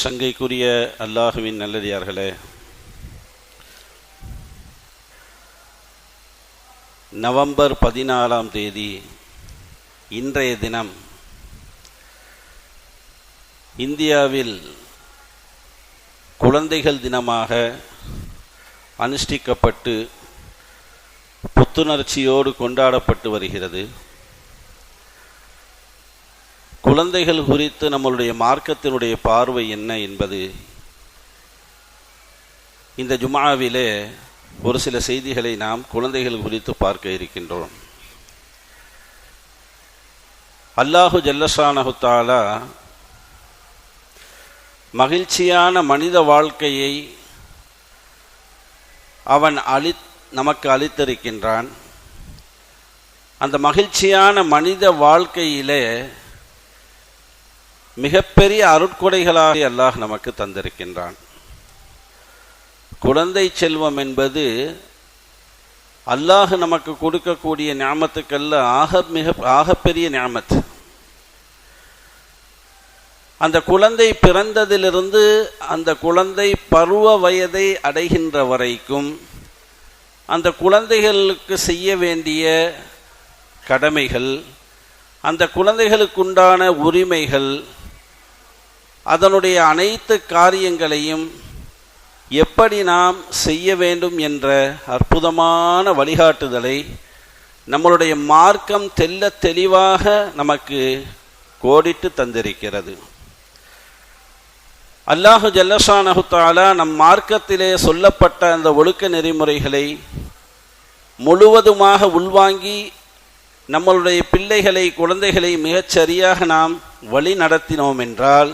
சங்கைக்குரிய அல்லாஹுவின் நல்லடியார்களே நவம்பர் பதினாலாம் தேதி இன்றைய தினம் இந்தியாவில் குழந்தைகள் தினமாக அனுஷ்டிக்கப்பட்டு புத்துணர்ச்சியோடு கொண்டாடப்பட்டு வருகிறது. குழந்தைகள் குறித்து நம்மளுடைய மார்க்கத்தினுடைய பார்வை என்ன என்பது இந்த ஜுமாவிலே ஒரு சில செய்திகளை நாம் குழந்தைகள் குறித்து பார்க்க இருக்கின்றோம். அல்லாஹு ஜல்லஷானஹுத்தாலா மகிழ்ச்சியான மனித வாழ்க்கையை அவன் அளி நமக்கு அளித்திருக்கின்றான். அந்த மகிழ்ச்சியான மனித வாழ்க்கையிலே மிகப்பெரிய அருட்கொடைகளாக அல்லாஹ் நமக்கு தந்திருக்கின்றான். குழந்தை செல்வம் என்பது அல்லாஹ் நமக்கு கொடுக்கக்கூடிய ஞாபத்துக்கல்ல ஆக மிக ஆகப்பெரிய ஞாபத் அந்த குழந்தை பிறந்ததிலிருந்து அந்த குழந்தை பருவ வயதை அடைகின்ற வரைக்கும் அந்த குழந்தைகளுக்கு செய்ய வேண்டிய கடமைகள் அந்த குழந்தைகளுக்குண்டான உரிமைகள் அதனுடைய அனைத்து காரியங்களையும் எப்படி நாம் செய்ய வேண்டும் என்ற அற்புதமான வழிகாட்டுதலை நம்மளுடைய மார்க்கம் தெல்ல தெளிவாக நமக்கு கோடிட்டு தந்திருக்கிறது. அல்லாஹு ஜல்லஷானஹுத்தாலா நம் மார்க்கத்திலே சொல்லப்பட்ட அந்த ஒழுக்க நெறிமுறைகளை முழுவதுமாக உள்வாங்கி நம்மளுடைய பிள்ளைகளை குழந்தைகளை மிகச் சரியாக நாம் வழி நடத்தினோம் என்றால்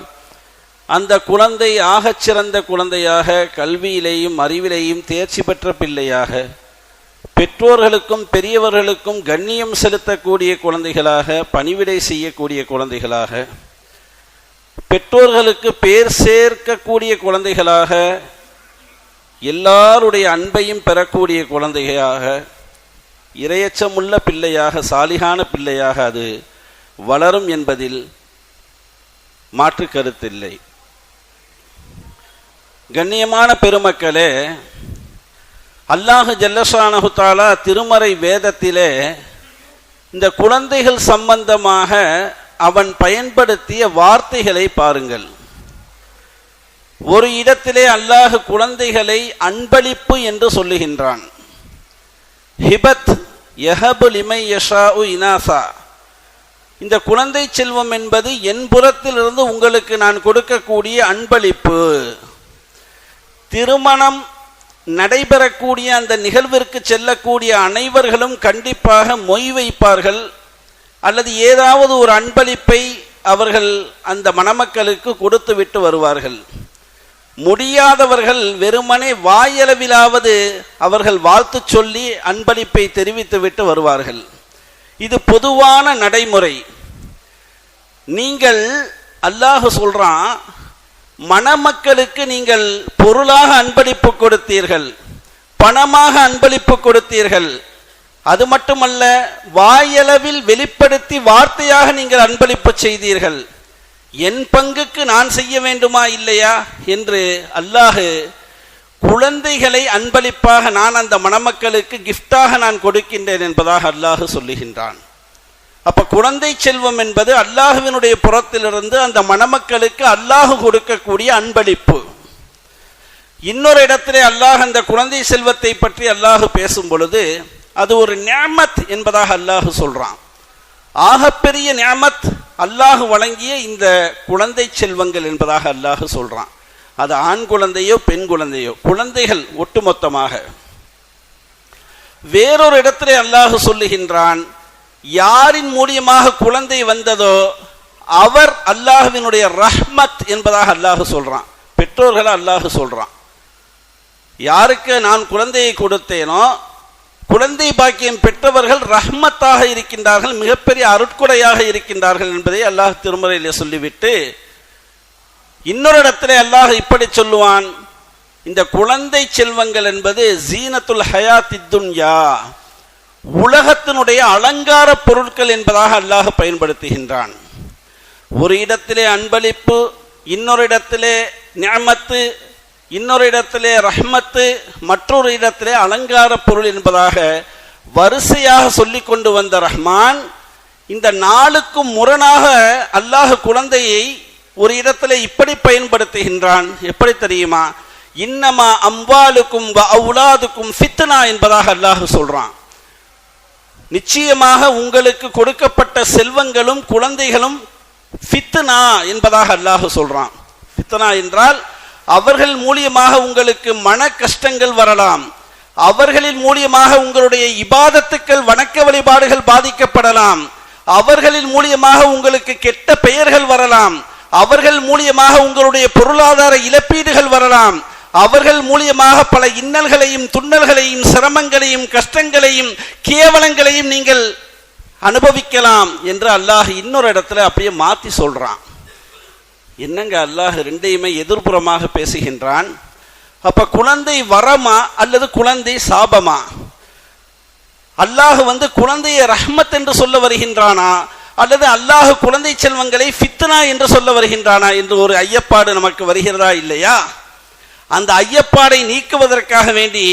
அந்த குழந்தை ஆகச் சிறந்த குழந்தையாக கல்வியிலேயும் அறிவிலேயும் தேர்ச்சி பெற்ற பிள்ளையாக பெற்றோர்களுக்கும் பெரியவர்களுக்கும் கண்ணியம் செலுத்தக்கூடிய குழந்தைகளாக பணிவிடை செய்யக்கூடிய குழந்தைகளாக பெற்றோர்களுக்கு பேர் சேர்க்கக்கூடிய குழந்தைகளாக எல்லாருடைய அன்பையும் பெறக்கூடிய குழந்தைகளாக இரையச்சமுள்ள பிள்ளையாக சாலிகான பிள்ளையாக அது வளரும் என்பதில் மாற்று கருத்தில்லை. கண்ணியமான பெருமக்களே அல்லாஹு ஜல்லசானகுத்தாலா திருமறை வேதத்திலே இந்த குழந்தைகள் சம்பந்தமாக அவன் பயன்படுத்திய வார்த்தைகளை பாருங்கள். ஒரு இடத்திலே அல்லாஹ் குழந்தைகளை அன்பளிப்பு என்று சொல்லுகின்றான். ஹிபத் யஹபு இமை யஷா இனாசா. இந்த குழந்தை செல்வம் என்பது என் புறத்திலிருந்து உங்களுக்கு நான் கொடுக்கக்கூடிய அன்பளிப்பு. திருமணம் நடைபெறக்கூடிய அந்த நிகழ்விற்கு செல்லக்கூடிய அனைவர்களும் கண்டிப்பாக மொய் வைப்பார்கள். அல்லது ஏதாவது ஒரு அன்பளிப்பை அவர்கள் அந்த மணமக்களுக்கு கொடுத்து விட்டு வருவார்கள். முடியாதவர்கள் வெறுமனே வாயளவிலாவது அவர்கள் வாழ்த்து சொல்லி அன்பளிப்பை தெரிவித்து விட்டு வருவார்கள். இது பொதுவான நடைமுறை. நீங்கள் அல்லாஹ் சொல்றான் மணமக்களுக்கு நீங்கள் பொருளாக அன்பளிப்பு கொடுத்தீர்கள் பணமாக அன்பளிப்பு கொடுத்தீர்கள். அது மட்டுமல்ல வாயளவில் வெளிப்படுத்தி வார்த்தையாக நீங்கள் அன்பளிப்பு செய்தீர்கள். என் பங்குக்கு நான் செய்ய வேண்டுமா இல்லையா என்று அல்லாஹு குழந்தைகளை அன்பளிப்பாக நான் அந்த மணமக்களுக்கு கிஃப்டாக நான் கொடுக்கின்றேன் என்பதாக அல்லாஹு சொல்லுகின்றான். அப்ப குழந்தை செல்வம் என்பது அல்லாஹுவினுடைய புறத்திலிருந்து அந்த மணமக்களுக்கு அல்லாஹு கொடுக்கக்கூடிய அன்பளிப்பு. இன்னொரு இடத்திலே அல்லாஹ் அந்த குழந்தை செல்வத்தை பற்றி அல்லாஹு பேசும் பொழுது அது ஒரு நியமத் என்பதாக அல்லாஹு சொல்றான். ஆகப்பெரிய நியமத் அல்லாஹு வழங்கிய இந்த குழந்தை செல்வங்கள் என்பதாக அல்லாஹு சொல்றான். அது ஆண் குழந்தையோ பெண் குழந்தையோ குழந்தைகள் ஒட்டுமொத்தமாக. வேறொரு இடத்திலே அல்லாஹு சொல்லுகின்றான் யாரின் மூலியமாக குழந்தை வந்ததோ அவர் அல்லாஹுவினுடைய ரஹ்மத் என்பதாக அல்லாஹு சொல்றான். பெற்றோர்களை அல்லாஹு சொல்றான். யாருக்கு நான் குழந்தையை கொடுத்தேனோ குழந்தை பாக்கியம் பெற்றவர்கள் ரஹ்மத்தாக இருக்கின்றார்கள் மிகப்பெரிய அருட்கொடையாக இருக்கின்றார்கள் என்பதை அல்லாஹ் திருமறையிலே சொல்லிவிட்டு இன்னொரு இடத்துல அல்லாஹ் இப்படி சொல்லுவான் இந்த குழந்தை செல்வங்கள் என்பது ஜீனத்துல் ஹயாத் துன்யா. உலகத்தினுடைய அலங்கார பொருட்கள் என்பதாக அல்லாஹ் பயன்படுத்துகின்றான். ஒரு இடத்திலே அன்பளிப்பு இன்னொரு இடத்திலே நியமத்து இன்னொரு இடத்திலே ரஹ்மத்து மற்றொரு இடத்திலே அலங்கார பொருள் என்பதாக வரிசையாக சொல்லிக் கொண்டு வந்த ரஹ்மான் இந்த நாளுக்கும் முரணாக அல்லாஹ் குழந்தையை ஒரு இடத்துல இப்படி பயன்படுத்துகின்றான். எப்படி தெரியுமா? இன்னமா அம்பாலுக்கும் அவுலாதுக்கும் ஃபித்னா என்பதாக அல்லாஹ் சொல்றான். நிச்சயமாக உங்களுக்கு கொடுக்கப்பட்ட செல்வங்களும் குழந்தைகளும் ஃபித்னா என்பதாக அல்லாஹ் சொல்றான். ஃபித்னா என்றால் அவர்கள் மூலியமாக உங்களுக்கு மன கஷ்டங்கள் வரலாம். அவர்களின் மூலியமாக உங்களுடைய இபாதத்துக்கள் வணக்க வழிபாடுகள் பாதிக்கப்படலாம். அவர்களின் மூலியமாக உங்களுக்கு கெட்ட பெயர்கள் வரலாம். அவர்கள் மூலியமாக உங்களுடைய பொருளாதார இழப்பீடுகள் வரலாம். அவர்கள் மூலியமாக பல இன்னல்களையும் துன்னல்களையும் சிரமங்களையும் கஷ்டங்களையும் கேவலங்களையும் நீங்கள் அனுபவிக்கலாம் என்று அல்லாஹ் இன்னொரு இடத்துல அப்படியே மாற்றி சொல்கிறான் என்னங்க அல்லாஹ் ரெண்டையுமே எதிர்புறமாக பேசுகின்றான்? அப்போ குழந்தை வரமா அல்லது குழந்தை சாபமா? அல்லாஹ் வந்து குழந்தையை ரஹ்மத் என்று சொல்ல வருகின்றானா? அல்லது அல்லாஹ் குழந்தை செல்வங்களை ஃபித்னா என்று சொல்ல வருகின்றானா? என்று ஒரு ஐயப்பாடு நமக்கு வருகிறதா இல்லையா? அந்த ஐயப்பாடை நீக்குவதற்காக வேண்டி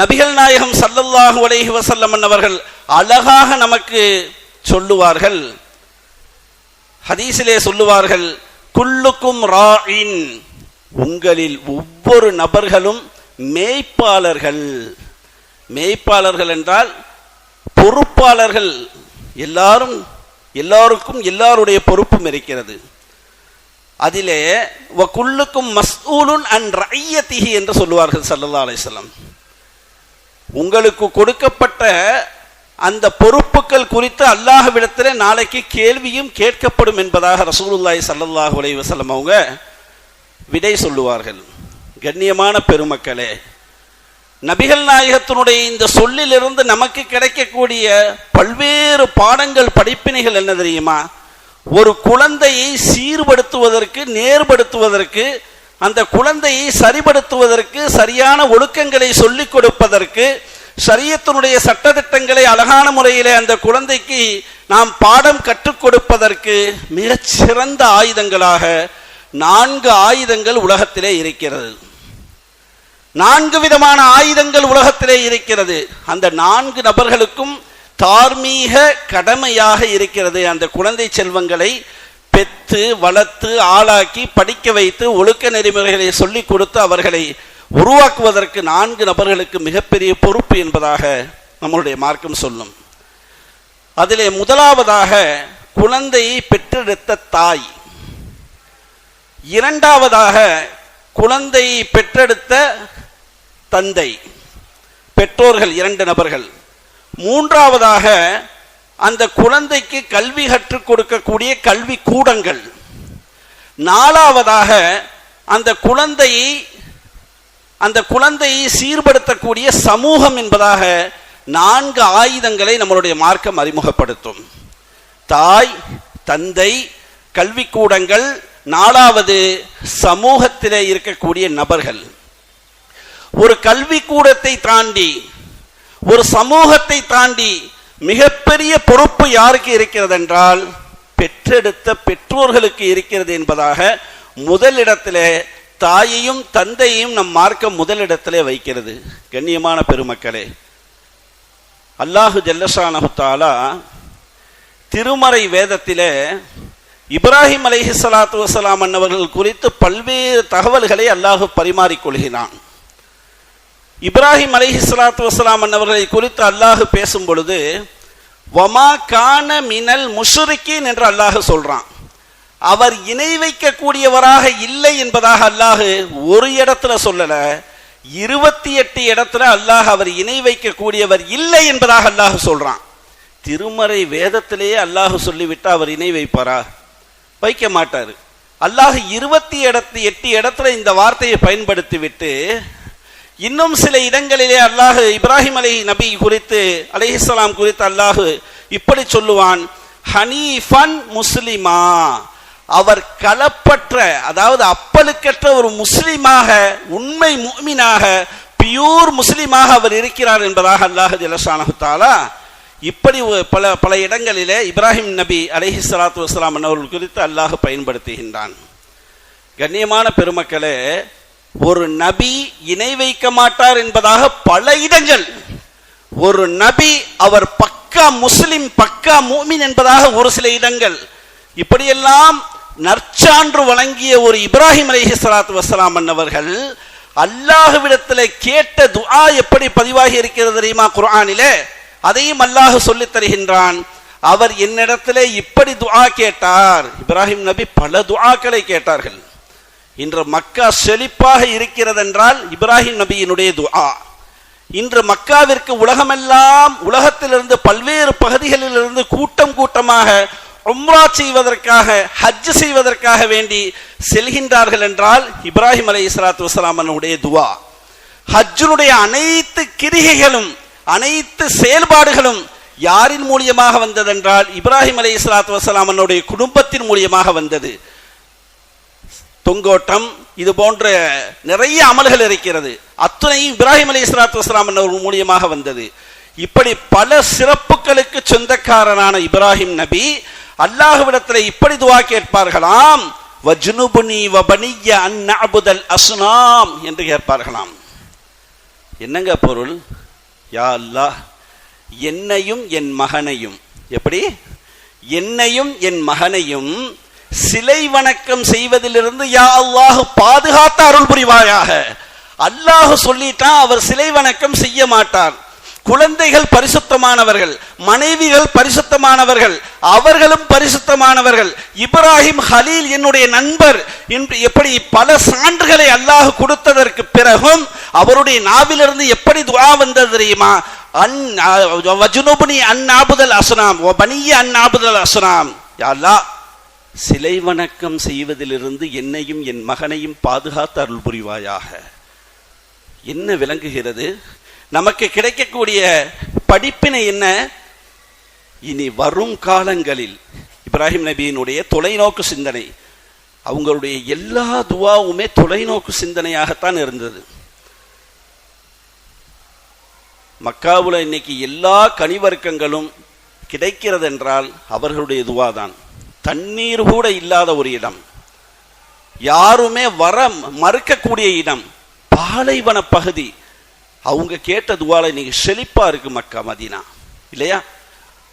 நபிகள் நாயகம் சல்லல்லாஹு அலைஹி வசல்லம் அவர்கள் அழகாக நமக்கு சொல்லுவார்கள். ஹதீஸிலே சொல்லுவார்கள் குல்லுக்கும் ராயின் உங்களில் ஒவ்வொரு நபர்களும் மேய்ப்பாளர்கள். மேய்ப்பாளர்கள் என்றால் பொறுப்பாளர்கள். எல்லாரும் எல்லாருக்கும் எல்லாருடைய பொறுப்பும் இருக்கிறது. அதிலே குல்லுக்கும் மஸ்ஊலுன் அன் ரையத்திகி என்று சொல்லுவார்கள் சல்லல்லா அலிஸ்லாம் உங்களுக்கு கொடுக்கப்பட்ட அந்த பொறுப்புகள் குறித்து அல்லாஹ்விடத்தில் நாளைக்கு கேள்வியும் கேட்கப்படும் என்பதாக ரசூலுல்லாய் சல்லல்லாஹு அலைஹி வஸல்லம் அவங்க விடை சொல்லுவார்கள். கண்ணியமான பெருமக்களே நபிகள் நாயகத்தினுடைய இந்த சொல்லிலிருந்து நமக்கு கிடைக்கக்கூடிய பல்வேறு பாடங்கள் படிப்பினைகள் என்ன தெரியுமா? ஒரு குழந்தையை சீர்படுத்துவதற்கு நேர்படுத்துவதற்கு அந்த குழந்தையை சரிபடுத்துவதற்கு சரியான ஒழுக்கங்களை சொல்லிக் கொடுப்பதற்கு சரியத்தினுடைய சட்டத்திட்டங்களை அழகான முறையிலே அந்த குழந்தைக்கு நாம் பாடம் கற்றுக் கொடுப்பதற்கு மிகச்சிறந்த ஆயுதங்களாக நான்கு ஆயுதங்கள் உலகத்திலே இருக்கிறது. நான்கு விதமான ஆயுதங்கள் உலகத்திலே இருக்கிறது. அந்த நான்கு நபர்களுக்கும் தார்மீக கடமையாக இருக்கிறது. அந்த குழந்தை செல்வங்களை பெத்து வளர்த்து ஆளாக்கி படிக்க வைத்து ஒழுக்க நெறிமுறைகளை சொல்லிக் கொடுத்து அவர்களை உருவாக்குவதற்கு நான்கு நபர்களுக்கு மிகப்பெரிய பொறுப்பு என்பதாக நம்மளுடைய மார்க்கம் சொல்லும். அதிலே முதலாவதாக குழந்தையை பெற்றெடுத்த தாய். இரண்டாவதாக குழந்தையை பெற்றெடுத்த தந்தை. பெற்றோர்கள் இரண்டு நபர்கள். மூன்றாவதாக அந்த குழந்தைக்கு கல்வி கற்றுக் கொடுக்கக்கூடிய கல்வி கூடங்கள். நாலாவதாக அந்த குழந்தையை அந்த குழந்தையை சீர்படுத்தக்கூடிய சமூகம் என்பதாக நான்கு ஆயுதங்களை நம்மளுடைய மார்க்கம் அறிமுகப்படுத்தும். தாய் தந்தை கல்விக்கூடங்கள் நாலாவது சமூகத்திலே இருக்கக்கூடிய நபர்கள். ஒரு கல்விக்கூடத்தை தாண்டி ஒரு சமூகத்தை தாண்டி மிகப்பெரிய பொறுப்பு யாருக்கு இருக்கிறது என்றால் பெற்றெடுத்த பெற்றோர்களுக்கு இருக்கிறது என்பதாக முதலிடத்திலே தாயையும் தந்தையையும் நம் மார்க்கம் முதலிடத்திலே வைக்கிறது. கண்ணியமான பெருமக்களே அல்லாஹு ஜல்லஷானஹு திருமறை வேதத்திலே இப்ராஹிம் அலைஹி ஸலாத்து வஸலாம் அன்னவர்கள் குறித்து பல்வேறு தகவல்களை அல்லாஹு பரிமாறிக்கொள்கிறான் இப்ராஹிம் அலைஹி ஸலாத்து அன்னவர்களை குறித்து அல்லாஹு பேசும் பொழுது வமா கான மினல் முஷ்ரிக்கீன் என்று அல்லாஹு சொல்றான். அவர் இணை வைக்கக்கூடியவராக இல்லை என்பதாக அல்லாஹு ஒரு இடத்துல சொல்லல இருபத்தி எட்டு இடத்துல அல்லாஹ் அவர் இணை வைக்கக்கூடியவர் இல்லை என்பதாக அல்லாஹ் சொல்றான். திருமறை வேதத்திலேயே அல்லாஹ் சொல்லிவிட்டு அவர் இணை வைப்பாரா? வைக்க மாட்டார். அல்லாஹ் இருபத்தி இடத்து எட்டு இடத்துல இந்த வார்த்தையை பயன்படுத்தி விட்டு இன்னும் சில இடங்களிலே அல்லாஹு இப்ராஹிம் அலி நபி குறித்து அலிஹலாம் குறித்து அல்லாஹு இப்படி சொல்லுவான் ஹனீஃபன் முஸ்லிமா. அவர் கலப்பற்ற அதாவது அப்பலுக்கற்ற ஒரு முஸ்லிமாக உண்மை முக்மினாக பியூர் முஸ்லிமாக அவர் இருக்கிறார் என்பதாக அல்லாஹ் ஜலசானு தாலா இப்படி பல பல இடங்களிலே இப்ராஹிம் நபி அலஹி சலாத்து வஸ்லாம் அவர்கள் குறித்து அல்லாஹ் பயன்படுத்துகின்றான். கண்ணியமான பெருமக்களே ஒரு நபி இணை வைக்க மாட்டார் என்பதாக பல இடங்கள். ஒரு நபி அவர் பக்கா முஸ்லிம் பக்கா மூமின் என்பதாக ஒரு சில இடங்கள். இப்படியெல்லாம் நற்சான்று வழங்கிய ஒரு இப்ராஹிம் அலைஹி சலாத்து வசலாம் அன்னவர்கள் அல்லாஹுவிடத்தில் கேட்ட துஆ எப்படி பதிவாகி இருக்கிறது தெரியுமா குர்ஆனிலே? அதையும் அல்லாஹ் சொல்லித் தருகின்றான். அவர் என்னிடத்திலே இப்படி துஆ கேட்டார். இப்ராஹிம் நபி பல துஆக்களை கேட்டார்கள். இன்று மக்கா செழிப்பாக இருக்கிறதென்றால் இப்ராஹிம் நபியினுடைய துஆ. இன்று மக்காவிற்கு உலகமெல்லாம் உலகத்திலிருந்து பல்வேறு பகுதிகளிலிருந்து கூட்டம் கூட்டமாக உம்ரா செய்வதற்காக ஹஜ் செய்வதற்காக வேண்டி செல்கின்றார்கள் என்றால் இப்ராஹிம் அலை இஸ்லாத்து வசலாமனுடைய துவா ஹஜ்ஜுனுடைய அனைத்து கிரிகைகளும் அனைத்து செயல்பாடுகளும் யாரின் மூலியமாக வந்ததென்றால் இப்ராஹிம் அலை இஸ்லாத்து வசலாமனுடைய குடும்பத்தின் மூலியமாக வந்தது. தொங்கோட்டம் இது போன்ற நிறைய அமல்கள் இருக்கிறது. அத்துணையும் இப்ராஹிம் அலி இஸ்லாத்து வஸ்லாம் அவர்கள் மூலியமாக வந்தது. இப்படி பல சிறப்புகளுக்கு சொந்தக்காரனான இப்ராஹிம் நபி அல்லாஹுவிடத்தில் இப்படி துவா கேட்பார்களாம். வஜ்னுபுனி வபனிய அந்நபுதல் அஸ்னாம் என்று கேட்பார்களாம். என்னங்க பொருள்? யா அல்லாஹ் என்னையும் என் மகனையும். எப்படி? என்னையும் என் மகனையும் சிலை வணக்கம் செய்வதிலிருந்து யா அல்லாஹ் பாதுகாத்த அருள் புரிவாயாக. அல்லாஹ் சொல்லிட்டான் அவர் சிலை வணக்கம் செய்ய மாட்டார். குழந்தைகள் பரிசுத்தமானவர்கள் மனைவிகள் பரிசுத்தமானவர்கள் அவர்களும் பரிசுத்தமானவர்கள். இப்ராஹிம் ஹலீல் என்னுடைய நண்பர் என்று எப்படி பல சான்றுகளை அல்லாஹ் கொடுத்ததற்கு பிறகும் அவருடைய நாவிலிருந்து எப்படி துவா வந்தது தெரியுமா? அன் வஜுனுபுனி அந்நாபுதல் ஆபுதல் அஸ்னாம் பனிய அன் ஆபுதல் யா அல்லாஹ் சிலை வணக்கம் செய்வதிலிருந்து என்னையும் என் மகனையும் பாதுகாத்து அருள் புரிவாயாக. என்ன விளங்குகிறது? நமக்கு கிடைக்கக்கூடிய படிப்பினை என்ன? இனி வரும் காலங்களில் இப்ராஹிம் நபியினுடைய தொலைநோக்கு சிந்தனை. அவங்களுடைய எல்லா துவாவுமே தொலைநோக்கு சிந்தனையாகத்தான் இருந்தது. மக்காவுல இன்னைக்கு எல்லா கனிவர்க்கங்களும் கிடைக்கிறது என்றால் அவர்களுடைய துவா தான் தண்ணீர் கூட இல்லாத ஒரு இடம். யாருமே வர மறுக்கக்கூடிய இடம். பாலைவன பகுதி. அவங்க கேட்ட துவால இன்னைக்கு செழிப்பா இருக்கு மக்கா மதீனா. இல்லையா?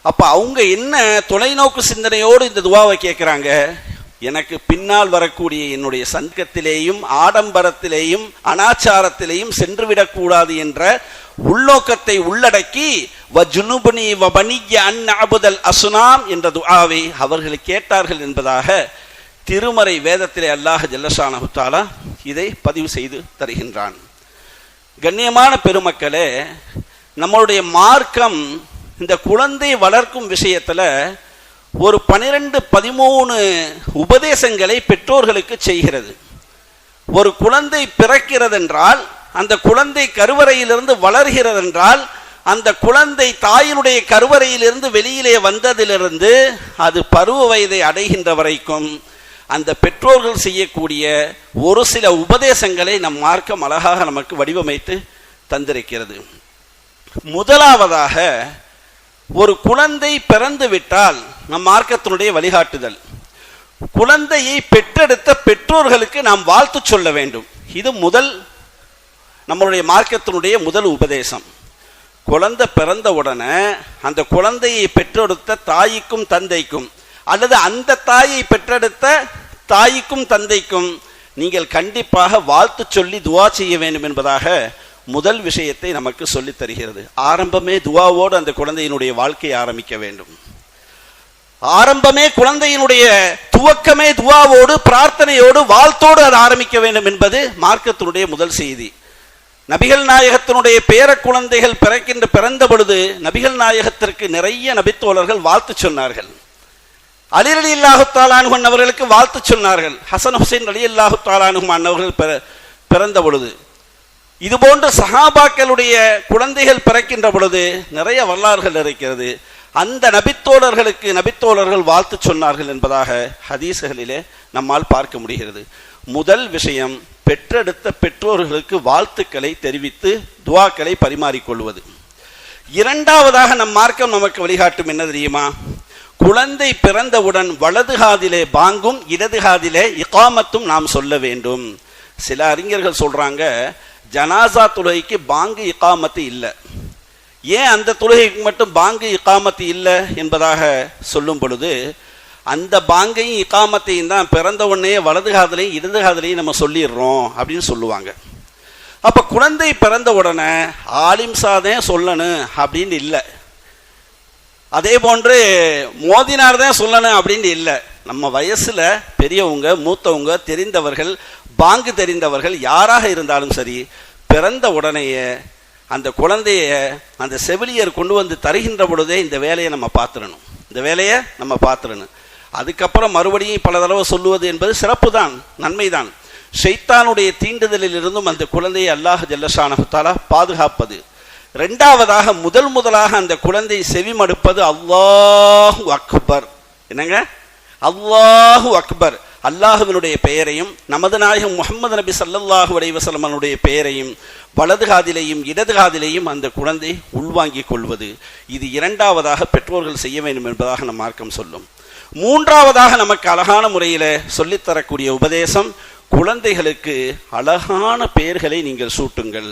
அப்ப அவங்க என்ன தொலைநோக்கு சிந்தனையோடு இந்த துவாவை கேட்கிறாங்க எனக்கு பின்னால் வரக்கூடிய என்னுடைய சங்கத்திலேயும் ஆடம்பரத்திலேயும் அனாச்சாரத்திலேயும் சென்றுவிடக்கூடாது என்ற உள்நோக்கத்தை உள்ளடக்கி வஜுனுபனி வபனிய அன் அபுதல் அசுனாம் என்ற துஆவை அவர்கள் கேட்டார்கள் என்பதாக திருமறை வேதத்திலே அல்லாஹ் ஜல்லஷானஹு தாலா இதை பதிவு செய்து தருகின்றான். கண்ணியமான பெருமக்களே நம்மளுடைய மார்க்கம் இந்த குழந்தை வளர்க்கும் விஷயத்துல ஒரு பனிரெண்டு பதிமூணு உபதேசங்களை பெற்றோர்களுக்கு செய்கிறது. ஒரு குழந்தை பிறக்கிறதென்றால் அந்த குழந்தை கருவறையிலிருந்து வளர்கிறதென்றால் அந்த குழந்தை தாயினுடைய கருவறையிலிருந்து வெளியிலே வந்ததிலிருந்து அது பருவ வயதை அடைகின்ற வரைக்கும் அந்த பெற்றோர்கள் செய்யக்கூடிய ஒரு சில உபதேசங்களை நம் மார்க்கம் அழகாக நமக்கு வடிவமைத்து தந்திருக்கிறது. முதலாவதாக ஒரு குழந்தை பிறந்து விட்டால் நம் மார்க்கத்தினுடைய வழிகாட்டுதல். குழந்தையை பெற்றெடுத்த பெற்றோர்களுக்கு நாம் வாழ்த்து சொல்ல வேண்டும். இது முதல் நம்மளுடைய மார்க்கத்தினுடைய முதல் உபதேசம். குழந்தை பிறந்த உடனே அந்த குழந்தையை பெற்றெடுத்த தாய்க்கும் தந்தைக்கும் அல்லது அந்த தாயை பெற்றெடுத்த தாய்க்கும் தந்தைக்கும் நீங்கள் கண்டிப்பாக வாழ்த்து சொல்லி துவா செய்ய வேண்டும் என்பதாக முதல் விஷயத்தை நமக்கு சொல்லித் தருகிறது. ஆரம்பமே துவாவோடு அந்த குழந்தையினுடைய வாழ்க்கையை ஆரம்பிக்க வேண்டும். ஆரம்பமே குழந்தையினுடைய துவக்கமே துவாவோடு பிரார்த்தனையோடு வாழ்த்தோடு அது ஆரம்பிக்க வேண்டும் என்பது மார்க்கத்தினுடைய முதல் செய்தி. நபிகள் நாயகத்தினுடைய பேர குழந்தைகள் பிறக்கின்ற பிறந்த பொழுது நபிகள் நாயகத்திற்கு நிறைய நபித்தோழர்கள் வாழ்த்து சொன்னார்கள். அலிரலி அலி இல்லாஹு தாலானுகன் அவர்களுக்கு வாழ்த்து சொன்னார்கள். ஹசன் ஹுசைன் அலி அல்லாஹு தாலானுகும் அன்னவர்கள் பிறந்த பொழுது. இது போன்ற சஹாபாக்களுடைய குழந்தைகள் பிறக்கின்ற பொழுது நிறைய வரலாறுகள் இருக்கிறது. அந்த நபித்தோழர்களுக்கு நபித்தோழர்கள் வாழ்த்து சொன்னார்கள் என்பதாக ஹதீசுகளிலே நம்மால் பார்க்க முடிகிறது. முதல் விஷயம் பெற்றெடுத்த பெற்றோர்களுக்கு வாழ்த்துக்களை தெரிவித்து துவாக்களை பரிமாறிக்கொள்வது. இரண்டாவதாக நம் மார்க்கம் நமக்கு வழிகாட்டும் என்ன தெரியுமா? குழந்தை பிறந்தவுடன் வலது காதிலே பாங்கும் இடது காதிலே இகாமத்தும் நாம் சொல்ல வேண்டும். சில அறிஞர்கள் சொல்றாங்க ஜனாசா தொழுகைக்கு பாங்கு இகாமத்து இல்லை. ஏன் அந்த தொழுகைக்கு மட்டும் பாங்கு இகாமத்து இல்லை என்பதாக சொல்லும் பொழுது அந்த பாங்கையும் இக்காமத்தையும் தான் பிறந்த உடனே வலது காதலையும் இடது காதலையும் நம்ம சொல்லிடுறோம் அப்படின்னு சொல்லுவாங்க. அப்போ குழந்தை பிறந்த உடனே ஆலிம் சாதே சொல்லணும் அப்படின்னு இல்லை. அதே போன்று மோதினார் தான் சொல்லணும் அப்படின்னு இல்லை. நம்ம வயசில் பெரியவங்க மூத்தவங்க தெரிந்தவர்கள் பாங்கு தெரிந்தவர்கள் யாராக இருந்தாலும் சரி பிறந்த உடனேயே அந்த குழந்தைய அந்த செவிலியர் கொண்டு வந்து தருகின்ற பொழுதே இந்த வேலையை நம்ம பார்த்துடணும். இந்த வேலையை நம்ம பார்த்துடணும். அதுக்கப்புறம் மறுபடியும் பல தடவை சொல்லுவது என்பது சிறப்பு தான் நன்மை தான் ஷைத்தானுடைய தீண்டுதலில் இருந்தும் அந்த குழந்தையை அல்லாஹ் ஜல்லஷானஹுத்தாலா பாதுகாப்பது. ரெண்டாவதாக முதல் முதலாக அந்த குழந்தை செவிமடுப்பது அல்லாஹு அக்பர். என்னங்க? அல்லாஹு அக்பர். அல்லாஹுவினுடைய பெயரையும் நமது நாயகம் முகமது நபி சல்லல்லாஹு அலைவசலமனுடைய பெயரையும் வலது காதிலையும் இடது காதிலையும் அந்த குழந்தை உள்வாங்கிக் கொள்வது. இது இரண்டாவதாக பெற்றோர்கள் செய்ய வேண்டும் என்பதாக நம் மார்க்கம் சொல்லும். மூன்றாவதாக நமக்கு அழகான முறையில் சொல்லித்தரக்கூடிய உபதேசம் குழந்தைகளுக்கு அழகான பெயர்களை நீங்கள் சூட்டுங்கள்.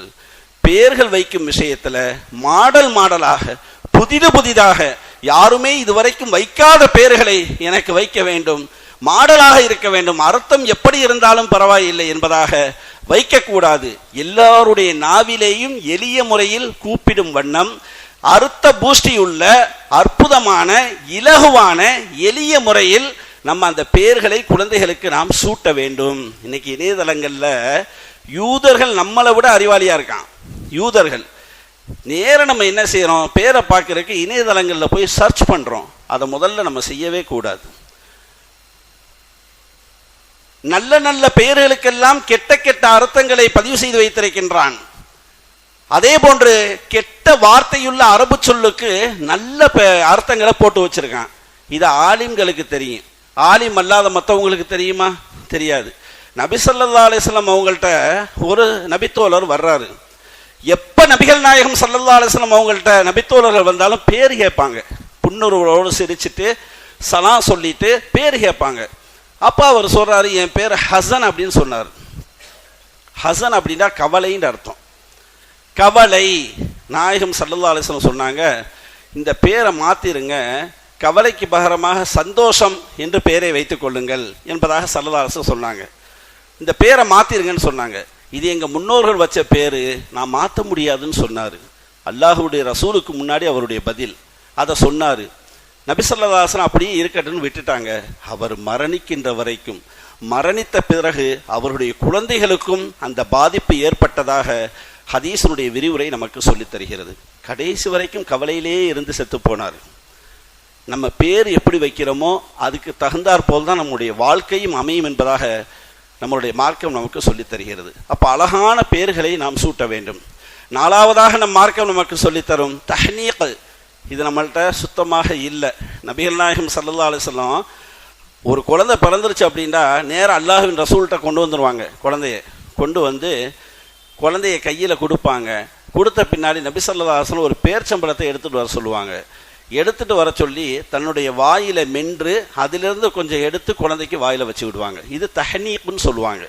பெயர்கள் வைக்கும் விஷயத்தில் மாடல் மாடலாக புதிது புதிதாக யாருமே இதுவரைக்கும் வைக்காத பெயர்களை எனக்கு வைக்க வேண்டும். மாடலாக இருக்க வேண்டும். அர்த்தம் எப்படி இருந்தாலும் பரவாயில்லை என்பதாக வைக்கக்கூடாது. எல்லாருடைய நாவிலேயும் எளிய முறையில் கூப்பிடும் வண்ணம் அறுத்த பூஷ்டியுள்ள அற்புதமான இலகுவான எளிய முறையில் நம்ம அந்த பெயர்களை குழந்தைகளுக்கு நாம் சூட்ட வேண்டும். இன்னைக்கு இணையதளங்களில் யூதர்கள் நம்மளை விட அறிவாளியாக இருக்கான். யூதர்கள். நேரம் நம்ம என்ன செய்கிறோம் பேரை பார்க்குறதுக்கு இணையதளங்களில் போய் சர்ச் பண்ணுறோம் அதை முதல்ல நம்ம செய்யவே கூடாது. நல்ல நல்ல பெயர்களுக்கெல்லாம் கெட்ட கெட்ட அர்த்தங்களை பதிவு செய்து வைத்திருக்கின்றான். அதே போன்று கெட்ட வார்த்தையுள்ள அரபு சொல்லுக்கு நல்ல அர்த்தங்களை போட்டு வச்சிருக்கான். இது ஆலிம்களுக்கு தெரியும். ஆலிம் அல்லாத மற்றவங்களுக்கு தெரியுமா? தெரியாது. நபி சல்லா அலிஸ்லாம் அவங்கள்ட்ட ஒரு நபித்தோழர் வர்றாரு. எப்ப நபிகள் நாயகம் சல்லல்லா அலிஸ்லாம் அவங்கள்ட்ட நபித்தோழர்கள் வந்தாலும் பேர் கேட்பாங்க. புன்னுருவோடு சிரிச்சுட்டு சலா சொல்லிட்டு பேர் கேட்பாங்க. அப்பா அவர் சொல்கிறாரு என் பேர் ஹசன் அப்படின்னு சொன்னார். ஹசன் அப்படின்னா கவலைன்னு அர்த்தம். கவலை நாயகம் சல்லல்லா அலிஸ்லாம் சொன்னாங்க இந்த பேரை மாத்திருங்க கவலைக்கு பகரமாக சந்தோஷம் என்று பெயரை வைத்துக் கொள்ளுங்கள் என்பதாக சல்லல்லா அலிஸ்லாம் சொன்னாங்க. இந்த பேரை மாத்திருங்கன்னு சொன்னாங்க. இது எங்கள் முன்னோர்கள் வச்ச பேர் நான் மாற்ற முடியாதுன்னு சொன்னார். அல்லாஹுடைய ரசூலுக்கு முன்னாடி அவருடைய பதில். அதை சொன்னார். நபிசல்லாசன் அப்படியே இருக்கட்டும்னு விட்டுட்டாங்க. அவர் மரணிக்கின்ற வரைக்கும் மரணித்த பிறகு அவருடைய குழந்தைகளுக்கும் அந்த பாதிப்பு ஏற்பட்டதாக ஹதீசனுடைய விரிவுரை நமக்கு சொல்லித் தருகிறது. கடைசி வரைக்கும் கவலையிலேயே இருந்து செத்து போனார். நம்ம பேர் எப்படி வைக்கிறோமோ அதுக்கு தகுந்தாற் போல் தான் நம்முடைய வாழ்க்கையும் அமையும் என்பதாக நம்மளுடைய மார்க்கம் நமக்கு சொல்லித் தருகிறது. அப்போ அழகான பேர்களை நாம் சூட்ட வேண்டும். நாலாவதாக நம் மார்க்கம் நமக்கு சொல்லித்தரும் தஹ்னீக்கள் இது நம்மள்கிட்ட சுத்தமாக இல்லை. நபிகள் நாயகம் சல்லா அலிஸ்லாம் ஒரு குழந்தை பிறந்துருச்சு அப்படின்னா நேராக அல்லாஹின் ரசூல்கிட்ட கொண்டு வந்துடுவாங்க குழந்தைய கொண்டு வந்து குழந்தைய கையில் கொடுப்பாங்க. கொடுத்த பின்னாடி நபி சல்லா ஹாசன் ஒரு பேர்ச்சம்பளத்தை எடுத்துகிட்டு வர சொல்லுவாங்க. எடுத்துகிட்டு வர சொல்லி தன்னுடைய வாயில் மென்று அதிலிருந்து கொஞ்சம் எடுத்து குழந்தைக்கு வாயில் வச்சு விடுவாங்க. இது தஹனீப்னு சொல்லுவாங்க.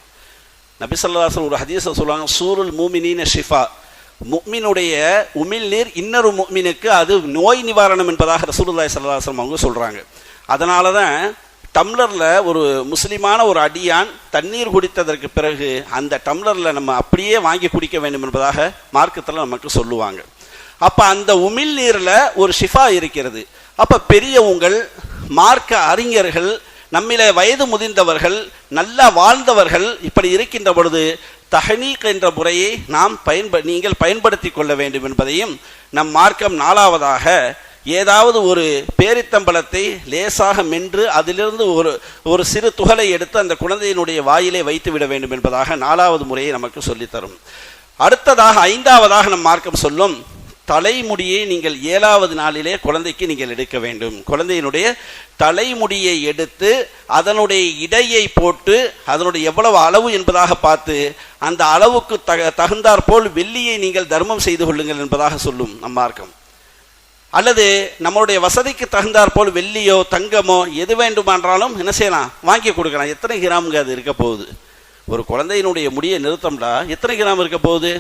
நபிசல்லாசன் ஒரு ஹதீஸை சொல்லுவாங்க சூருல் மூமினின ஷிஃபா. முக்மினுடைய உமிழ் நீர் இன்னொரு முக்மினுக்கு அது நோய் நிவாரணம் என்பதாக ரசூலுல்லாய் சல்லாஸ்லம் அவங்க சொல்கிறாங்க அதனால தான் டம்ளரில் ஒரு முஸ்லீமான ஒரு அடியான் தண்ணீர் குடித்ததற்கு பிறகு அந்த டம்ளரில் நம்ம அப்படியே வாங்கி குடிக்க வேண்டும் என்பதாக மார்க்கத்தில் நமக்கு சொல்லுவாங்க. அப்போ அந்த உமிழ் நீரில் ஒரு ஷிஃபா இருக்கிறது. அப்போ பெரியவங்கள் மார்க்க அறிஞர்கள் நம்மில வயது முதிர்ந்தவர்கள் நல்லா வாழ்ந்தவர்கள் இப்படி இருக்கின்ற பொழுது தஹனீக் என்ற முறையை நாம் பயன்ப நீங்கள் பயன்படுத்தி கொள்ள வேண்டும் என்பதையும் நம் மார்க்கம் நாலாவதாக ஏதாவது ஒரு பேரித்தம்பளத்தை லேசாக மென்று அதிலிருந்து ஒரு ஒரு சிறு துகளை எடுத்து அந்த குழந்தையினுடைய வாயிலே வைத்து விட வேண்டும் என்பதாக நாலாவது முறையை நமக்கு சொல்லித்தரும். அடுத்ததாக ஐந்தாவதாக நம் மார்க்கம் சொல்லும் தலைமுடியை நீங்கள் ஏழாவது நாளிலே குழந்தைக்கு நீங்கள் எடுக்க வேண்டும். குழந்தையினுடைய தலைமுடியை எடுத்து அதனுடைய இடையை போட்டு அதனுடைய எவ்வளவு அளவு என்பதாக பார்த்து அந்த அளவுக்கு தக தகுந்தாற் போல் வெள்ளியை நீங்கள் தர்மம் செய்து கொள்ளுங்கள் என்பதாக சொல்லும் நம்மார்க்கம் அல்லது நம்மளுடைய வசதிக்கு தகுந்தாற் போல் வெள்ளியோ தங்கமோ எது வேண்டுமானாலும் என்ன செய்யலாம்? வாங்கி கொடுக்கலாம். எத்தனை கிராமுங்க அது இருக்க போகுது? ஒரு குழந்தையினுடைய முடியை நிறுத்தம்டா எத்தனை கிராம் இருக்க போகுது?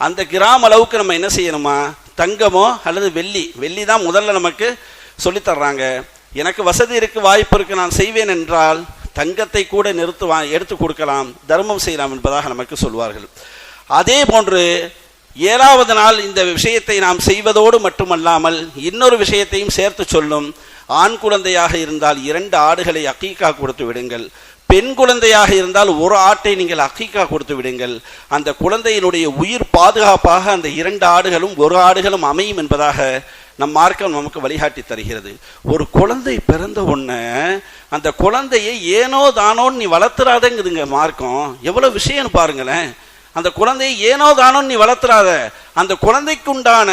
அந்த கிராம் அளவுக்கு நம்ம என்ன செய்யணுமா? தங்கமோ அல்லது வெள்ளி? வெள்ளி தான் முதல்ல நமக்கு சொல்லித் தர்றாங்க. எனக்கு வசதி இருக்கு வாய்ப்பு இருக்கு நான் செய்வேன் என்றால் தங்கத்தை கூட நிறுத்து வா எடுத்து கொடுக்கலாம் தர்மம் செய்யலாம் என்பதாக நமக்கு சொல்வார்கள். அதே போன்று ஏழாவது நாள் இந்த விஷயத்தை நாம் செய்வதோடு மட்டுமல்லாமல் இன்னொரு விஷயத்தையும் சேர்த்து சொல்லும் ஆண் குழந்தையாக இருந்தால் இரண்டு ஆடுகளை அக்கீக்கா கொடுத்து விடுங்கள். பெண் குழந்தையாக இருந்தால் ஒரு ஆட்டை நீங்கள் அக்கீக்கா கொடுத்து விடுங்கள். அந்த குழந்தையினுடைய உயிர் பாதுகாப்பாக அந்த இரண்டு ஆடுகளும் ஒரு ஆடுகளும் அமையும் என்பதாக நம் மார்க்கம் நமக்கு வழிகாட்டி தருகிறது. ஒரு குழந்தை பிறந்த உடனே அந்த குழந்தையை ஏனோ தானோன்னு நீ வளர்த்துறாதங்குதுங்க மார்க்கம். எவ்வளோ விஷயம்னு பாருங்களேன். அந்த குழந்தையை ஏனோ தானோன்னு நீ வளர்த்துறாத அந்த குழந்தைக்குண்டான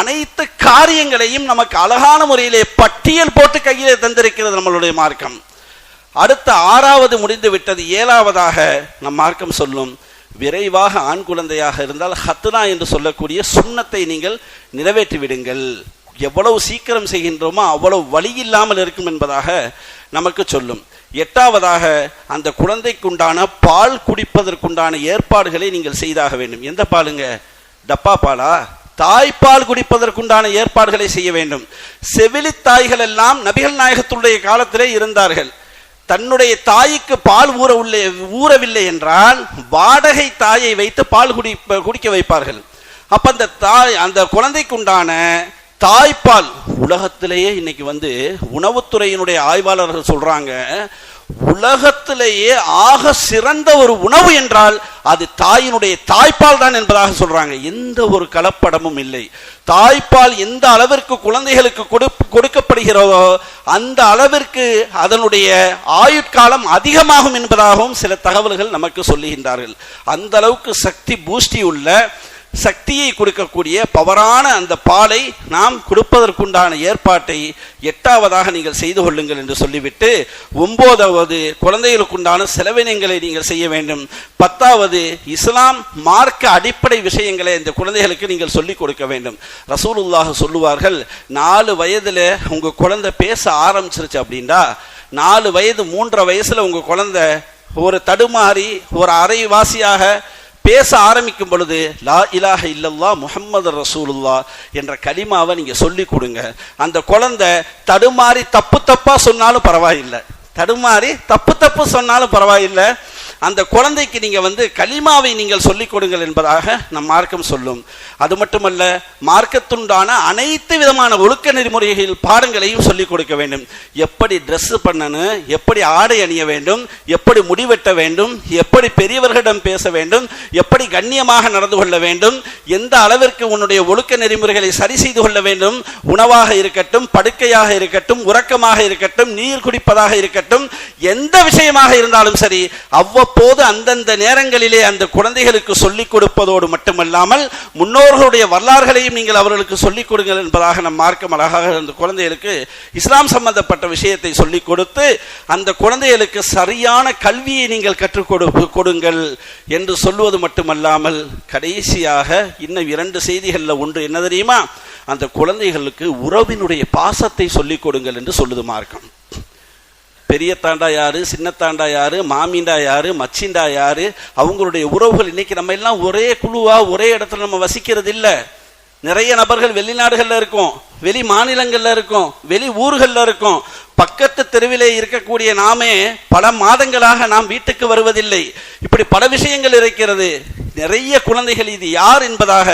அனைத்து காரியங்களையும் நமக்கு அழகான முறையிலே பட்டியல் போட்டு கையிலே தந்திருக்கிறது நம்மளுடைய மார்க்கம். அடுத்த ஆறாவது முடிந்து விட்டது ஏழாவதாக நம் மார்க்கம் சொல்லும். விரைவாக ஆண் குழந்தையாக இருந்தால் ஹத்னா என்று சொல்லக்கூடிய சுண்ணத்தை நீங்கள் நிறைவேற்றி விடுங்கள் எவ்வளவு சீக்கிரம் செய்கின்றோமோ அவ்வளவு வழி இல்லாமல் இருக்கும் என்பதாக நமக்கு சொல்லும். எட்டாவதாக அந்த குழந்தைக்குண்டான பால் குடிப்பதற்குண்டான ஏற்பாடுகளை நீங்கள் செய்தாக வேண்டும். எந்த பாலுங்க? டப்பா பாலா? தாய்ப்பால் குடிப்பதற்குண்டான ஏற்பாடுகளை செய்ய வேண்டும். செவிலி தாய்கள் எல்லாம் நபிகள் நாயகத்துடைய காலத்திலே இருந்தார்கள். தன்னுடைய தாய்க்கு பால் ஊற உள்ள ஊறவில்லை என்றால் வாடகை தாயை வைத்து பால் குடி குடிக்க வைப்பார்கள். அப்போ அந்த தாய் அந்த குழந்தைக்குண்டான தாய்ப்பால் உலகத்திலேயே இன்னைக்கு வந்து உணவுத்துறையினுடைய ஆய்வாளர்கள் சொல்றாங்க உலகத்திலேயே ஆக சிறந்த ஒரு உணவு என்றால் அது தாயினுடைய தாய்ப்பால் தான் என்பதாக சொல்றாங்க. எந்த ஒரு கலப்படமும் இல்லை. தாய்ப்பால் எந்த அளவிற்கு குழந்தைகளுக்கு கொடு கொடுக்கப்படுகிறதோ அந்த அளவிற்கு அதனுடைய ஆயுட்காலம் அதிகமாகும் என்பதாகவும் சில தகவல்கள் நமக்கு சொல்லுகின்றார்கள். அந்த அளவுக்கு சக்தி பூஷ்டி உள்ள சக்தியை கொடுக்கக்கூடிய பவரான அந்த பாலை நாம் கொடுப்பதற்குண்டான ஏற்பாட்டை எட்டாவதாக நீங்கள் செய்து கொள்ளுங்கள் என்று சொல்லிவிட்டு ஒன்பதாவது குழந்தைகளுக்குண்டான செலவினங்களை நீங்கள் செய்ய வேண்டும். பத்தாவது இஸ்லாம் மார்க்க அடிப்படை விஷயங்களை இந்த குழந்தைகளுக்கு நீங்கள் சொல்லிக் கொடுக்க வேண்டும். ரசூலுல்லாக சொல்லுவார்கள் நாலு வயதில் உங்கள் குழந்தை பேச ஆரம்பிச்சிருச்சு அப்படின்னா நாலு வயது மூன்றரை வயசில் உங்கள் குழந்தை ஒரு தடுமாறி ஒரு அரைவாசியாக பேச ஆரம்பிக்கும் பொழுது லா இலாஹ இல்லல்லா முஹம்மது ரசூலுல்லா என்ற கலிமாவை நீங்கள் சொல்லி கொடுங்க. அந்த குழந்தை தடுமாறி தப்பு தப்பாக சொன்னாலும் பரவாயில்லை. தடுமாறி தப்பு தப்பு சொன்னாலும் பரவாயில்லை. அந்த குழந்தைக்கு நீங்கள் வந்து கலிமாவை நீங்கள் சொல்லிக் கொடுங்கள் என்பதாக நம் மார்க்கம் சொல்லும். அது மட்டுமல்ல மார்க்கத்துண்டான அனைத்து விதமான ஒழுக்க நெறிமுறைகள் பாடங்களையும் சொல்லிக் கொடுக்க வேண்டும். எப்படி ட்ரெஸ் பண்ணணும் எப்படி ஆடை அணிய வேண்டும் எப்படி முடிவெட்ட வேண்டும் எப்படி பெரியவர்களிடம் பேச வேண்டும் எப்படி கண்ணியமாக நடந்து கொள்ள வேண்டும் எந்த அளவிற்கு உன்னுடைய ஒழுக்க நெறிமுறைகளை சரி செய்து கொள்ள வேண்டும் உணவாக இருக்கட்டும் படுக்கையாக இருக்கட்டும் உறக்கமாக இருக்கட்டும் நீர் குடிப்பதாக இருக்கட்டும் எந்த விஷயமாக இருந்தாலும் சரி அவ்வப்போது அந்தந்த நேரங்களிலே அந்த குழந்தைகளுக்கு சொல்லிக் கொடுப்பதோடு மட்டுமல்லாமல் முன்னோர்களுடைய வரலாறுகளையும் நீங்கள் அவர்களுக்கு சொல்லிக் கொடுங்கள் என்பதாக நம் மார்க்கம் அழகாக அந்த குழந்தைகளுக்கு இஸ்லாம் சம்பந்தப்பட்ட விஷயத்தை சொல்லிக் கொடுத்து அந்த குழந்தைகளுக்கு சரியான கல்வியை நீங்கள் கற்றுக் கொடு கொடுங்கள் என்று சொல்வது மட்டுமல்லாமல் கடைசியாக இன்னும் இரண்டு செய்திகளில் ஒன்று என்ன தெரியுமா? அந்த குழந்தைகளுக்கு உறவினுடைய பாசத்தை சொல்லிக் கொடுங்கள் என்று சொல்லுது மார்க்கம். பெரிய தாண்டா யாரு சின்னத்தாண்டா யாரு மாமீண்டா யாரு மச்சிண்டா யாரு அவங்களுடைய உறவுகள் இன்னைக்கு நம்ம எல்லாம் ஒரே குழுவா ஒரே இடத்துல நம்ம வசிக்கிறது இல்லை நிறைய நபர்கள் வெளிநாடுகள்ல இருக்கும் வெளி மாநிலங்கள்ல இருக்கும் வெளி ஊர்கள்ல இருக்கும். பக்கத்து தெருவிலே இருக்கக்கூடிய நாமே பல மாதங்களாக நாம் வீட்டுக்கு வருவதில்லை. இப்படி பல விஷயங்கள் இருக்கிறது. நிறைய குழந்தைகள் இது யார் என்பதாக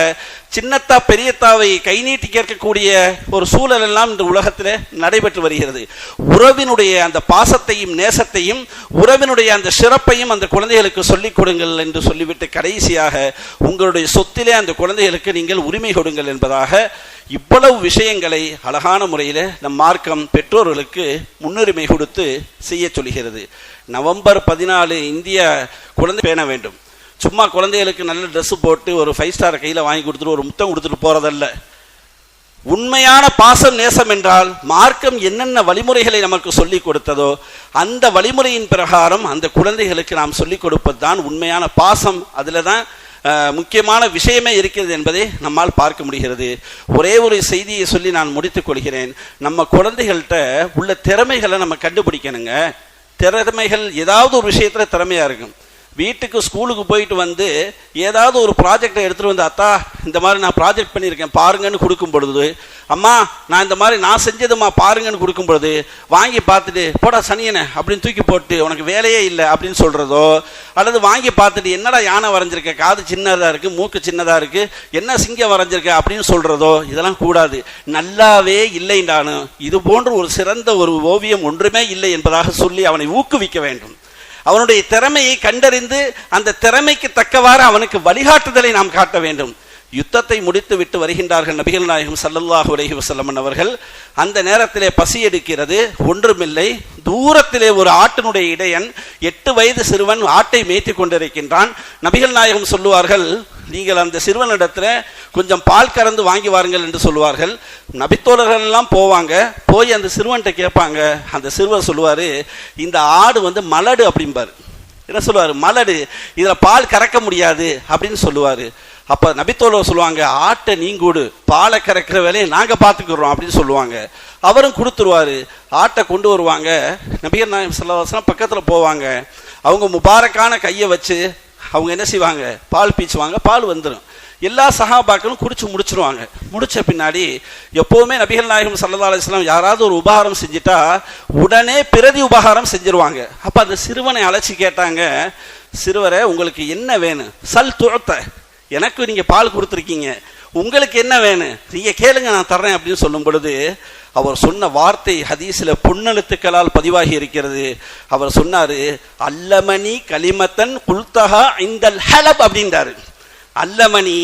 சின்னத்தா பெரியத்தாவை கை நீட்டி கேட்கக்கூடிய ஒரு சூழல் எல்லாம் இந்த உலகத்தில் நடைபெற்று வருகிறது. உறவினுடைய அந்த பாசத்தையும் நேசத்தையும் உறவினுடைய அந்த சிறப்பையும் அந்த குழந்தைகளுக்கு சொல்லிக் கொடுங்கள் என்று சொல்லிவிட்டு கடைசியாக உங்களுடைய சொத்திலே அந்த குழந்தைகளுக்கு நீங்கள் உரிமை கொடுங்கள் என்பதாக இவ்வளவு விஷயங்களை அழகான முறையில் நம் மார்க்கம் பெற்றோர்களுக்கு முன்னுரிமை கொடுத்து செய்ய சொல்கிறது. நவம்பர் பதினாலு இந்திய குழந்தை பேண வேண்டும். சும்மா குழந்தைகளுக்கு நல்ல ட்ரெஸ் போட்டு ஒரு ஃபைவ் ஸ்டார் கையில் வாங்கி கொடுத்துட்டு ஒரு முத்தம் கொடுத்துட்டு போகிறதல்ல உண்மையான பாசம் நேசம் என்றால் மார்க்கம் என்னென்ன வழிமுறைகளை நமக்கு சொல்லிக் கொடுத்ததோ அந்த வழிமுறையின் பிரகாரம் அந்த குழந்தைகளுக்கு நாம் சொல்லிக் கொடுப்பது தான் உண்மையான பாசம். அதில் தான் முக்கியமான விஷயமே இருக்கிறது என்பதை நம்மால் பார்க்க முடிகிறது. ஒரே ஒரு செய்தியை சொல்லி நான் முடித்துக் கொள்கிறேன். நம்ம குழந்தைகள்கிட்ட உள்ள திறமைகளை நம்ம கண்டுபிடிக்கணுங்க. திறமைகள் ஏதாவது ஒரு விஷயத்தில் திறமையாக இருக்கும். வீட்டுக்கு ஸ்கூலுக்கு போயிட்டு வந்து ஏதாவது ஒரு ப்ராஜெக்டை எடுத்துகிட்டு வந்து அத்தா இந்த மாதிரி நான் ப்ராஜெக்ட் பண்ணியிருக்கேன் பாருங்கன்னு கொடுக்கும் பொழுது அம்மா நான் இந்த மாதிரி நான் செஞ்சதுமா பாருங்கன்னு கொடுக்கும் பொழுது வாங்கி பார்த்துட்டு போடா சனியனை அப்படின்னு தூக்கி போட்டு உனக்கு வேலையே இல்லை அப்படின்னு சொல்கிறதோ அல்லது வாங்கி பார்த்துட்டு என்னடா யானை வரைஞ்சிருக்க? காது சின்னதாக இருக்குது மூக்கு சின்னதாக இருக்குது என்ன சிங்கம் வரைஞ்சிருக்க? அப்படின்னு சொல்கிறதோ இதெல்லாம் கூடாது. நல்லாவே இல்லைண்டானு இது போன்ற ஒரு சிறந்த ஒரு ஓவியம் ஒன்றுமே இல்லை என்பதாக சொல்லி அவனை ஊக்குவிக்க வேண்டும். அவனுடைய திறமையை கண்டறிந்து அந்த திறமைக்கு தக்கவாறு அவனுக்கு வழிகாட்டுதலை நாம் காட்ட வேண்டும். யுத்தத்தை முடித்து விட்டு வருகின்றார்கள் நபிகள் நாயகம் ஸல்லல்லாஹு உலகி வசல்லமன் அவர்கள். அந்த நேரத்திலே பசி எடுக்கிறது ஒன்றுமில்லை. தூரத்திலே ஒரு ஆட்டினுடைய இடையன் எட்டு வயது சிறுவன் ஆட்டை மேய்த்து கொண்டிருக்கின்றான். நபிகள் நாயகம் சொல்லுவார்கள் நீங்கள் அந்த சிறுவனிடத்துல கொஞ்சம் பால் கறந்து வாங்கி வாருங்கள் என்று சொல்லுவார்கள். நபித்தோழர்கள் எல்லாம் போவாங்க. போய் அந்த சிறுவன்கிட்ட கேட்பாங்க. அந்த சிறுவர் சொல்லுவார் இந்த ஆடு வந்து மலடு அப்படிம்பார். என்ன சொல்லுவார்? மலடு. இதில் பால் கறக்க முடியாது அப்படின்னு சொல்லுவார். அப்போ நபித்தோழர் சொல்லுவாங்க ஆட்டை நீங்கூடு பாலை கறக்கிற வேலையை நாங்கள் பார்த்துக்கிறோம் அப்படின்னு சொல்லுவாங்க. அவரும் கொடுத்துருவாரு. ஆட்டை கொண்டு வருவாங்க. நபிகர் நாயம் செல்லவாசனம் பக்கத்தில் போவாங்க. அவங்க முபாரக்கான கையை வச்சு அவங்க என்ன செய்வாங்க? பால் பீச்சுவாங்க பால் வந்துடும் எல்லா சகாபாக்களும் குடிச்சு முடிச்சிருவாங்க. முடிச்ச பின்னாடி எப்பவுமே நபிகள் நாயகம் சல்லா அலிஸ்லாம் யாராவது ஒரு உபகாரம் செஞ்சுட்டா உடனே பிரதி உபகாரம் செஞ்சிருவாங்க. அப்ப அந்த சிறுவனை அழைச்சி கேட்டாங்க சிறுவரை உங்களுக்கு என்ன வேணும்? சல் துரத்த எனக்கு நீங்க பால் கொடுத்துருக்கீங்க. உங்களுக்கு என்ன வேணும் நீங்க கேளுங்க நான் தர்றேன் அப்படின்னு சொல்லும் பொழுது அவர் சொன்ன வார்த்தை ஹதீஸ்ல பொன்னெழுத்துக்களால் பதிவாகி இருக்கிறது. அவர் சொன்னாரு அல்லமணி கலிமத்தன் குல்தகா இந்தல் ஹலப் அப்படின்றாரு. அல்லமணி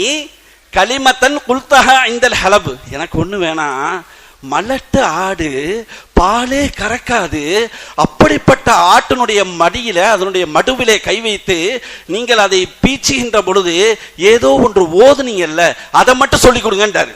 களிமத்தன் குல்தகா இந்தல் ஹலப். எனக்கு ஒண்ணு வேணாம். மலட்டு ஆடு பாலே கறக்காது. அப்படிப்பட்ட ஆட்டினுடைய மடியில அதனுடைய மடுவிலே கை வைத்து நீங்கள் அதை பீச்சுகின்ற பொழுது ஏதோ ஒன்று ஓதுனீங்கல்ல அதை மட்டும் சொல்லி கொடுங்கன்றாரு.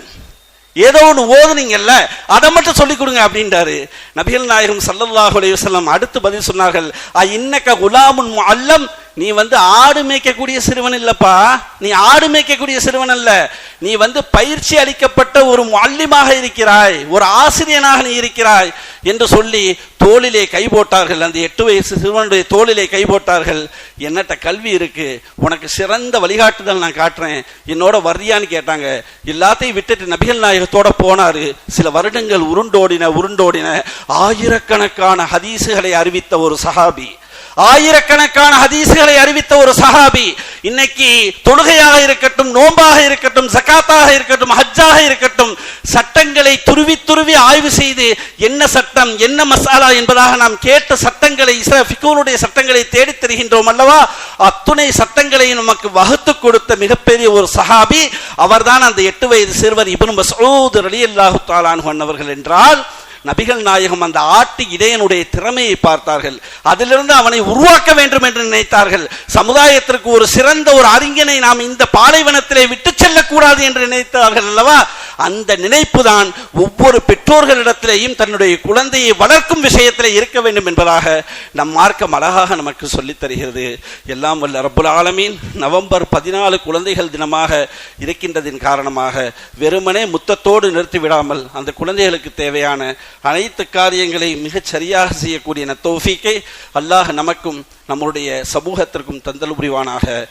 ஏதோ ஒன்று ஓதுனீங்கல்ல அதை மட்டும் சொல்லிக் கொடுங்க அப்படின்றாரு. நபிகள் நாயகம் ஸல்லல்லாஹு அலைஹி அடுத்து பதில் சொன்னார்கள் இன்னக்க குலாமுன் அல்லம் நீ வந்து ஆடு மேய்க்கக்கூடிய சிறுவன் இல்லப்பா. நீ ஆடு மேய்க்கக்கூடிய சிறுவன் அல்ல. நீ வந்து பயிற்சி அளிக்கப்பட்ட ஒரு மல்லிமாக இருக்கிறாய். ஒரு ஆசிரியனாக நீ இருக்கிறாய் என்று சொல்லி தோளிலே கை போட்டார்கள். அந்த எட்டு வயசு சிறுவனுடைய தோளிலே கை போட்டார்கள். என்னட்ட கல்வி இருக்கு? உனக்கு சிறந்த வழிகாட்டுதல் நான் காட்டுறேன். என்னோட வர்றியான்னு கேட்டாங்க. எல்லாத்தையும் விட்டுட்டு நபிகள் நாயகத்தோட போனாரு. சில வருடங்கள் உருண்டோடின உருண்டோடின ஆயிரக்கணக்கான ஹதீசுகளை அறிவித்த ஒரு சஹாபி. ஆயிரக்கணக்கான ஹதீசுகளை அறிவித்த ஒரு சஹாபி இன்னைக்கு தொழுகையாக இருக்கட்டும் நோம்பாக இருக்கட்டும் சக்காத்தாக இருக்கட்டும் ஹஜ்ஜாக இருக்கட்டும் சட்டங்களை துருவி துருவி ஆய்வு செய்து என்ன சட்டம் என்ன மசாலா என்பதாக நாம் கேட்ட சட்டங்களை ஃபிகூனுடைய சட்டங்களை தேடித் தருகின்றோம் அல்லவா? அத்துணை சட்டங்களை நமக்கு வகுத்து கொடுத்த மிகப்பெரிய ஒரு சஹாபி அவர்தான் அந்த எட்டு வயது சிறுவர் இப்னு மசூத் அலி அல்லாஹு தாலான் அவர்கள் என்றால் நபிகள் நாயகம் அந்த ஆட்டு இடையனுடைய திறமையை பார்த்தார்கள். அதிலிருந்து அவனை உருவாக்க வேண்டும் என்று நினைத்தார்கள். சமுதாயத்திற்கு ஒரு சிறந்த ஒரு அறிஞனை நாம் இந்த பாலைவனத்திலே விட்டு செல்லக்கூடாது என்று நினைத்தார்கள் அல்லவா? அந்த நினைப்பு தான் ஒவ்வொரு பெற்றோர்களிடத்திலேயும் தன்னுடைய குழந்தையை வளர்க்கும் விஷயத்தில் இருக்க வேண்டும் என்பதாக நம் மார்க்கம் அழகாக நமக்கு சொல்லித் தருகிறது. எல்லாம் வல்ல ரப்புல் ஆலமீன். நவம்பர் பதினாலு குழந்தைகள் தினமாக இருக்கின்றதின் காரணமாக வெறுமனே முத்தத்தோடு நிறுத்தி விடாமல் அந்த குழந்தைகளுக்கு தேவையான அனைத்து காரியங்களை மிகச் சரியாக செய்யக்கூடிய தௌஃபீக்கை அல்லாஹ் நமக்கும் நம்முடைய சமூகத்திற்கும் தந்தல் புரிவானாக.